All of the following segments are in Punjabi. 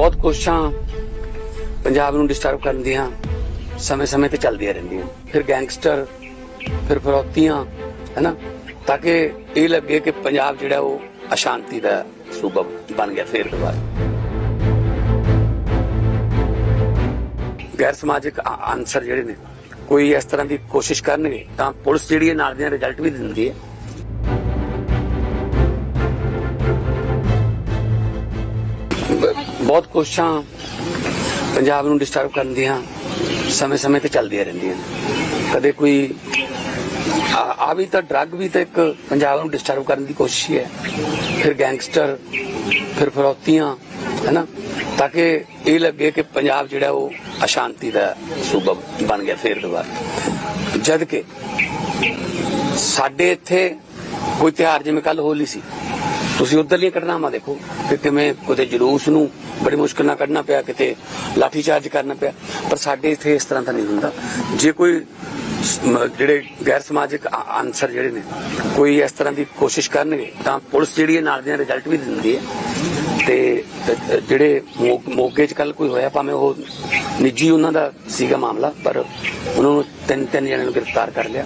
ਬਹੁਤ ਕੋਸ਼ਿਸ਼ਾਂ ਪੰਜਾਬ ਨੂੰ ਡਿਸਟਰਬ ਕਰਨ ਦੀਆਂ ਸਮੇਂ-ਸਮੇਂ ਤੇ ਚੱਲਦੀਆਂ ਰਹਿੰਦੀਆਂ। ਫਿਰ ਗੈਂਗਸਟਰ ਫਿਰ ਫਰੋਤੀਆਂ, ਹੈਨਾ? ਤਾਂ ਕਿ ਇਹ ਲੱਗੇ ਕਿ ਪੰਜਾਬ ਜਿਹੜਾ ਉਹ ਅਸ਼ਾਂਤੀ ਦਾ ਸੂਬਾ ਬਣ ਗਿਆ ਫੇਰ ਦੁਬਾਰਾ। ਗੈਰ ਸਮਾਜਿਕ ਆਨਸਰ ਜਿਹੜੇ ਨੇ, ਕੋਈ ਇਸ ਤਰ੍ਹਾਂ ਦੀ ਕੋਸ਼ਿਸ਼ ਕਰਨਗੇ ਤਾਂ ਪੁਲਿਸ ਜਿਹੜੀ ਹੈ ਨਾਲ ਦੀਆਂ ਰਿਜ਼ਲਟ ਵੀ ਦਿੰਦੀ ਹੈ। ਬਹੁਤ ਕੋਸ਼ਿਸ਼ਾਂ ਪੰਜਾਬ ਨੂੰ ਡਿਸਟਰਬ ਕਰਨ ਦੀਆਂ ਸਮੇਂ-ਸਮੇਂ ਤੇ ਚੱਲਦੀਆਂ ਰਹਿੰਦੀਆਂ ਕਦੇ ਕੋਈ, ਆ ਵੀ ਤਾਂ ਡਰੱਗ ਵੀ ਤਾਂ ਇੱਕ ਪੰਜਾਬ ਨੂੰ ਡਿਸਟਰਬ ਕਰਨ ਦੀ ਕੋਸ਼ਿਸ਼ ਹੈ ਫਿਰ ਗੈਂਗਸਟਰ ਫਿਰ ਫਰੋਤੀਆਂ, ਹੈਨਾ? ਤਾਂ ਕਿ ਇਹ ਲੱਗੇ ਕਿ ਪੰਜਾਬ ਜਿਹੜਾ ਉਹ ਅਸ਼ਾਂਤੀ ਦਾ ਸੂਬਾ ਬਣ ਗਿਆ ਫੇਰ ਦੁਬਾਰਾ। ਜਦ ਕਿ ਸਾਡੇ ਇੱਥੇ ਕੋਈ ਤਿਉਹਾਰ, ਜਿਵੇਂ ਕੱਲ ਹੋਲੀ ਸੀ ਤੁਸੀਂ ਉਧਰਲੀਆਂ ਘਟਨਾਵਾਂ ਦੇਖੋ ਕਿ ਕਿਵੇਂ ਕਿਤੇ ਜਲੂਸ ਨੂੰ ਬੜੀ ਮੁਸ਼ਕਲ ਨਾਲ ਕੱਢਣਾ ਪਿਆ, ਕਿਤੇ ਲਾਠੀ ਚਾਰਜ ਕਰਨਾ ਪਿਆ, ਪਰ ਸਾਡੇ ਇੱਥੇ ਇਸ ਤਰ੍ਹਾਂ ਦਾ ਨਹੀਂ ਹੁੰਦਾ। ਜੇ ਕੋਈ ਜਿਹੜੇ ਗੈਰ ਸਮਾਜਿਕ ਅ- ਅਨਸਰ ਜਿਹੜੇ ਨੇ, ਕੋਈ ਇਸ ਤਰ੍ਹਾਂ ਦੀ ਕੋਸ਼ਿਸ਼ ਕਰਨਗੇ, ਤਾਂ ਪੁਲਿਸ ਜਿਹੜੀ ਹੈ ਨਾਲ ਦੀਆਂ ਰਿਜ਼ਲਟ ਵੀ ਦਿੰਦੀ ਹੈ। ਤੇ ਜਿਹੜੇ ਮੋ- ਮੋਗੇ 'ਚ ਕੱਲ ਕੋਈ ਹੋਇਆ, ਭਾਵੇਂ ਉਹ ਨਿੱਜੀ ਉਹਨਾਂ ਦਾ ਸੀਗਾ ਮਾਮਲਾ, ਪਰ ਉਹਨਾਂ ਨੂੰ ਤਿੰਨ ਤਿੰਨ ਜਣਿਆਂ ਨੂੰ ਗ੍ਰਿਫਤਾਰ ਕਰ ਲਿਆ।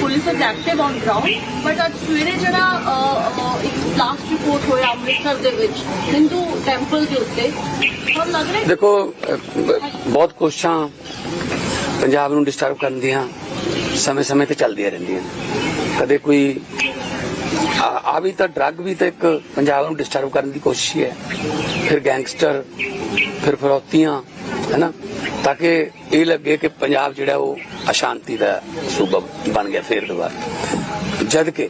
Police is active on ground but ਅੱਜ ਸਵੇਰੇ ਜਿਹੜਾ ਅਹ, ਇੱਕ ਬਲਾਸਟ ਰਿਪੋਰਟ ਹੋਇਆ ਅੰਮ੍ਰਿਤਸਰ ਦੇ ਵਿੱਚ ਹਿੰਦੂ ਟੈਂਪਲ ਦੇ ਉੱਤੇ। ਤੁਹਾਨੂੰ ਲੱਗ ਰਿਹਾ ਦੇਖੋ ਬ- ਬਹੁਤ ਕੋਸ਼ਿਸ਼ਾਂ ਪੰਜਾਬ ਨੂੰ ਡਿਸਟਰਬ ਕਰਨ ਦੀਆਂ ਸਮੇਂ-ਸਮੇਂ ਤੇ ਚੱਲਦੀਆਂ ਰਹਿੰਦੀਆਂ ਨੇ। ਕਦੇ ਕੋਈ ਆ ਆ ਵੀ ਤਾਂ ਡਰੱਗ ਵੀ ਤਾਂ ਇੱਕ ਪੰਜਾਬ ਨੂੰ ਡਿਸਟਰਬ ਕਰਨ ਦੀ ਕੋਸ਼ਿਸ਼ ਹੀ ਹੈ। ਫਿਰ ਗੈਂਗਸਟਰ ਫਿਰ ਫਰੋਤੀਆਂ ਹੈਨਾ ਤਾਂ ਕਿ ਇਹ ਲੱਗੇ ਕਿ ਪੰਜਾਬ ਜਿਹੜਾ ਉਹ ਅਸ਼ਾਂਤੀ ਦਾ ਸੂਬਾ ਬਣ ਗਿਆ ਫੇਰ ਦੁਬਾਰਾ ਜਦ ਕਿ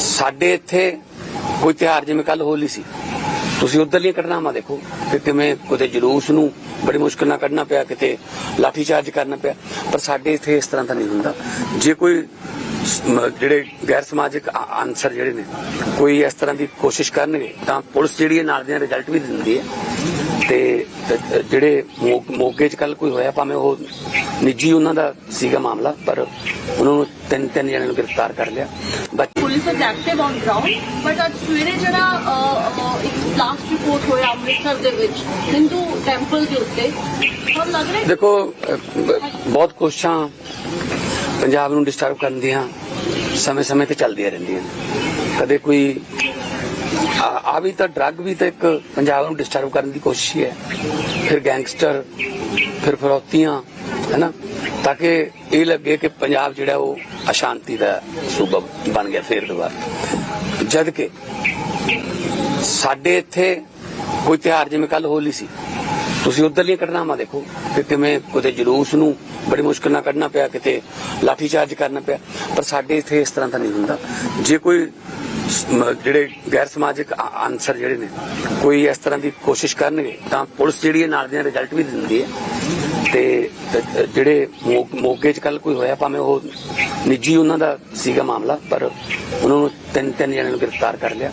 ਸਾਡੇ ਇੱਥੇ ਕੋਈ ਤਿਉਹਾਰ ਜਿਵੇਂ ਕੱਲ ਹੋਲੀ ਸੀ, ਤੁਸੀਂ ਉਧਰਲੀਆਂ ਘਟਨਾਵਾਂ ਦੇਖੋ ਕਿ ਕਿਵੇਂ ਕਿਤੇ ਜਲੂਸ ਨੂੰ ਬੜੀ ਮੁਸ਼ਕਲ ਨਾਲ ਕੱਢਣਾ ਪਿਆ, ਕਿਤੇ ਲਾਠੀ ਚਾਰਜ ਕਰਨਾ ਪਿਆ, ਪਰ ਸਾਡੇ ਇੱਥੇ ਇਸ ਤਰ੍ਹਾਂ ਦਾ ਨਹੀਂ ਹੁੰਦਾ। ਜੇ ਕੋਈ ਜਿਹੜੇ ਗੈਰ ਸਮਾਜਿਕ ਆਨਸਰ ਜਿਹੜੇ ਨੇ, ਕੋਈ ਇਸ ਤਰ੍ਹਾਂ ਦੀ ਕੋਸ਼ਿਸ਼ ਕਰਨਗੇ, ਤਾਂ ਪੁਲਿਸ ਜਿਹੜੀ ਨਾਲ ਦੀਆਂ ਰਿਜ਼ਲਟ ਵੀ ਦਿੰਦੀ ਹੈ। ਤੇ ਜਿਹੜੇ ਮੋ- ਮੋਗੇ 'ਚ ਕੱਲ ਕੋਈ ਹੋਇਆ ਭਾਵੇਂ ਉਹ ਨਿੱਜੀ ਉਹਨਾਂ ਦਾ ਸੀਗਾ ਮਾਮਲਾ ਪਰ ਉਹਨਾਂ ਨੂੰ ਤਿੰਨ ਤਿੰਨ ਜਣਿਆਂ ਨੂੰ ਗ੍ਰਿਫਤਾਰ ਕਰ ਲਿਆ। Police is active on ground but ਅੱਜ ਸਵੇਰੇ ਜਿਹੜਾ ਇੱਕ ਬਲਾਸਟ ਰਿਪੋਰਟ ਹੋਇਆ ਅੰਮ੍ਰਿਤਸਰ ਦੇ ਵਿੱਚ ਹਿੰਦੂ ਟੈਂਪਲ ਦੇ ਉੱਤੇ ਤੁਹਾਨੂੰ ਲੱਗ ਰਿਹਾ ਦੇਖੋ ਬਹੁਤ ਕੋਸ਼ਿਸ਼ਾਂ ਪੰਜਾਬ ਨੂੰ ਡਿਸਟਰਬ ਕਰਨ ਦੀਆਂ ਸਮੇਂ-ਸਮੇਂ ਤੇ ਚੱਲਦੀਆਂ ਰਹਿੰਦੀਆਂ ਕਦੇ ਕੋਈ ਆ ਵੀ ਤਾਂ ਡਰੱਗ ਵੀ ਤਾਂ ਇੱਕ ਪੰਜਾਬ ਨੂੰ ਡਿਸਟਰਬ ਕਰਨ ਦੀ ਕੋਸ਼ਿਸ਼ ਹੀ ਹੈ। ਫਿਰ ਗੈਂਗਸਟਰ ਫਿਰ ਫਰੋਤੀਆਂ ਹੈਨਾ ਤਾਂ ਕਿ ਇਹ ਲੱਗੇ ਕਿ ਪੰਜਾਬ ਜਿਹੜਾ ਉਹ ਅਸ਼ਾਂਤੀ ਦਾ ਸੂਬਾ ਬਣ ਗਿਆ ਫੇਰ ਦੁਬਾਰਾ। ਜਦ ਕਿ ਸਾਡੇ ਇੱਥੇ ਕੋਈ ਤਿਉਹਾਰ, ਜਿਵੇਂ ਕੱਲ ਹੋਲੀ ਸੀ, ਤੁਸੀਂ ਉਧਰਲੀਆਂ ਘਟਨਾਵਾਂ ਦੇਖੋ ਕਿ ਕਿਵੇਂ ਕਿਤੇ ਜਲੂਸ ਨੂੰ ਬੜੀ ਮੁਸ਼ਕਲ ਨਾਲ ਕੱਢਣਾ ਪਿਆ, ਕਿਤੇ ਲਾਠੀ ਚਾਰਜ ਕਰਨਾ ਪਿਆ। ਪਰ ਸਾਡੇ ਇੱਥੇ ਇਸ ਤਰ੍ਹਾਂ ਦਾ ਨਹੀਂ ਹੁੰਦਾ। ਜੇ ਕੋਈ ਜਿਹੜੇ ਗੈਰ ਸਮਾਜਿਕ ਅਨਸਰ ਜਿਹੜੇ ਨੇ, ਕੋਈ ਇਸ ਤਰ੍ਹਾਂ ਦੀ ਕੋਸ਼ਿਸ਼ ਕਰਨਗੇ, ਤਾਂ ਪੁਲਿਸ ਜਿਹੜੀ ਹੈ ਨਾਲ ਦੀਆਂ ਰਿਜ਼ਲਟ ਵੀ ਦਿੰਦੀ ਹੈ। ਤੇ ਜਿਹੜੇ ਮੋ- ਮੋਗੇ 'ਚ ਕੱਲ ਕੋਈ ਹੋਇਆ, ਭਾਵੇਂ ਉਹ ਨਿੱਜੀ ਉਹਨਾਂ ਦਾ ਸੀਗਾ ਮਾਮਲਾ, ਪਰ ਉਹਨਾਂ ਨੂੰ ਤਿੰਨ ਤਿੰਨ ਜਣਿਆਂ ਨੂੰ ਗ੍ਰਿਫਤਾਰ ਕਰ ਲਿਆ।